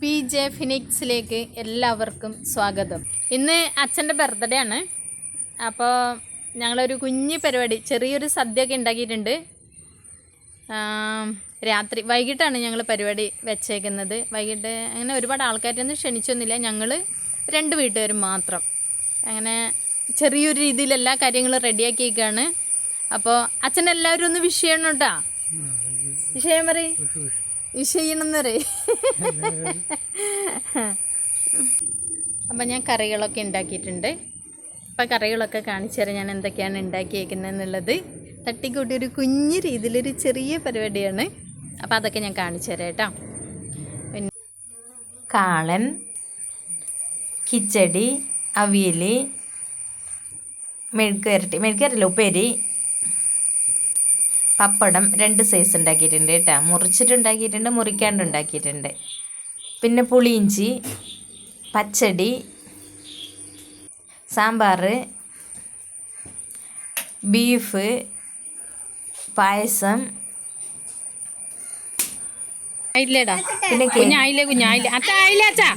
P J ഫിനിക്സിലേക്ക് എല്ലാവർക്കും സ്വാഗതം. ഇന്ന് അച്ഛന്റെ ബർത്ത്ഡേ ആണ്. അപ്പോൾ ഞങ്ങളൊരു കുഞ്ഞു പരിപാടി ചെറിയൊരു സദ്യയൊക്കെ ഉണ്ടാക്കിയിട്ടുണ്ട്. രാത്രി വൈകിട്ടാണ് ഞങ്ങൾ പരിപാടി വെച്ചേക്കുന്നത്. വൈകിട്ട് അങ്ങനെ ഒരുപാട് ആൾക്കാരൊന്നും ക്ഷണിച്ചൊന്നുമില്ല. ഞങ്ങൾ രണ്ട് വീട്ടുകാരും മാത്രം. അങ്ങനെ ചെറിയൊരു രീതിയിൽ എല്ലാ കാര്യങ്ങളും റെഡിയാക്കിയേക്കാണ്. അപ്പോൾ അച്ഛൻ എല്ലാവരും ഒന്ന് വിഷയം കേട്ടോ വിഷയം പറയും. വിഷയണമെന്ന് പറയും അപ്പം ഞാൻ കറികളൊക്കെ ഉണ്ടാക്കിയിട്ടുണ്ട്. അപ്പം കറികളൊക്കെ കാണിച്ചു തരാം ഞാൻ എന്തൊക്കെയാണ് ഉണ്ടാക്കിയേക്കുന്നതെന്നുള്ളത്. തട്ടിക്കൂട്ടി ഒരു കുഞ്ഞു രീതിയിലൊരു ചെറിയ പരിപാടിയാണ്. അപ്പം അതൊക്കെ ഞാൻ കാണിച്ചു തരാം കേട്ടോ. പിന്നെ കാളൻ കിച്ചടി അവിയൽ മെഴുക്ക് വരട്ടി. മെഴുക്ക് ഉപ്പേരി. പപ്പടം രണ്ട് സൈസ് ഉണ്ടാക്കിയിട്ടുണ്ട് കേട്ടോ. മുറിച്ചിട്ട് ഉണ്ടാക്കിയിട്ടുണ്ട് മുറിക്കാണ്ട് ഉണ്ടാക്കിയിട്ടുണ്ട് പിന്നെ പുളിയിഞ്ചി പച്ചടി സാമ്പാർ ബീഫ് പായസം. പിന്നെ കുഞ്ഞായില്ലേ കുഞ്ഞായില്ലേ. അച്ഛ ആയില്ല അച്ഛാ.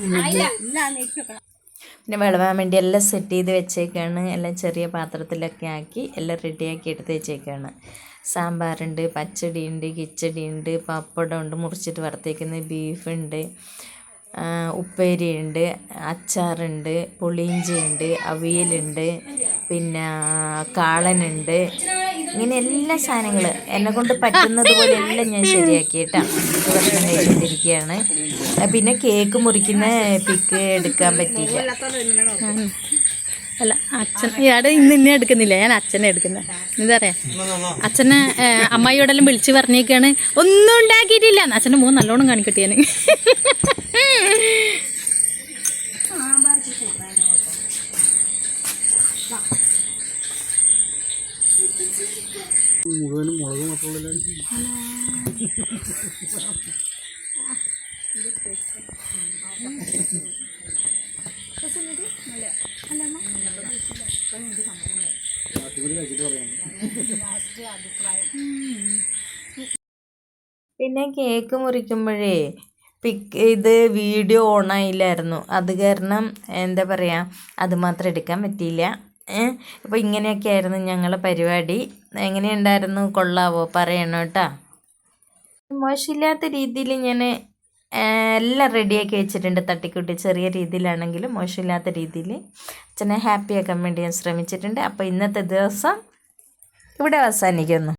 പിന്നെ വിളവാൻ വേണ്ടി എല്ലാം സെറ്റ് ചെയ്ത് വെച്ചേക്കാണ്. എല്ലാം ചെറിയ പാത്രത്തിലൊക്കെ ആക്കി എല്ലാം റെഡിയാക്കി എടുത്ത് വെച്ചേക്കാണ്. സാമ്പാറുണ്ട് പച്ചടിയുണ്ട് കിച്ചടിയുണ്ട് പപ്പടമുണ്ട് മുറിച്ചിട്ട് വറുത്തേക്കുന്ന ബീഫുണ്ട് ഉപ്പേരിയുണ്ട് അച്ചാറുണ്ട് പുളിയിഞ്ചിയുണ്ട് അവിയലുണ്ട് പിന്നെ കാളനുണ്ട്. ഇങ്ങനെ എല്ലാ സാധനങ്ങൾ എന്നെ കൊണ്ട് പറ്റുന്നത് പോലെ എല്ലാം ഞാൻ ശരിയാക്കി കേട്ടോ ഭക്ഷണം കഴിച്ചിട്ടിരിക്കുകയാണ് പിന്നെ കേക്ക് മുറിക്കുന്ന പിക്ക് എടുക്കാൻ പറ്റിയില്ല. അല്ല അച്ഛൻ ഇയാടെ ഇന്ന് ഇന്നെ എടുക്കുന്നില്ല. ഞാൻ അച്ഛനെ എടുക്കുന്നത് എന്താ പറയാ? അച്ഛനെ അമ്മായിയോടെല്ലാം വിളിച്ച് പറഞ്ഞേക്കാണ്. ഒന്നും ഉണ്ടാക്കിയിട്ടില്ല. അച്ഛന്റെ മൂന്ന് നല്ലോണം കാണിക്കട്ടെ ഞാൻ മുഴുവനും മുളക് മാത്രമുള്ള പിന്നെ കേക്ക് മുറിക്കുമ്പോഴേ പിക്ക് ഇത് വീഡിയോ ഓണായില്ലായിരുന്നു അത് കാരണം എന്താ പറയുക അത് മാത്രം എടുക്കാൻ പറ്റിയില്ല. അപ്പോൾ ഇങ്ങനെയൊക്കെ ആയിരുന്നു ഞങ്ങളെ പരിപാടി. എങ്ങനെയുണ്ടായിരുന്നു കൊള്ളാവോ? പറയണം കേട്ടോ മോശമില്ലാത്ത രീതിയിൽ ഞാൻ എല്ലാം റെഡിയാക്കി വെച്ചിട്ടുണ്ട് തട്ടിക്കൂട്ടി. ചെറിയ രീതിയിലാണെങ്കിലും മോശമില്ലാത്ത രീതിയിൽ അച്ഛനെ ഹാപ്പിയാക്കാൻ വേണ്ടി ഞാൻ ശ്രമിച്ചിട്ടുണ്ട്. അപ്പോൾ ഇന്നത്തെ ദിവസം ഇവിടെ അവസാനിക്കുന്നു.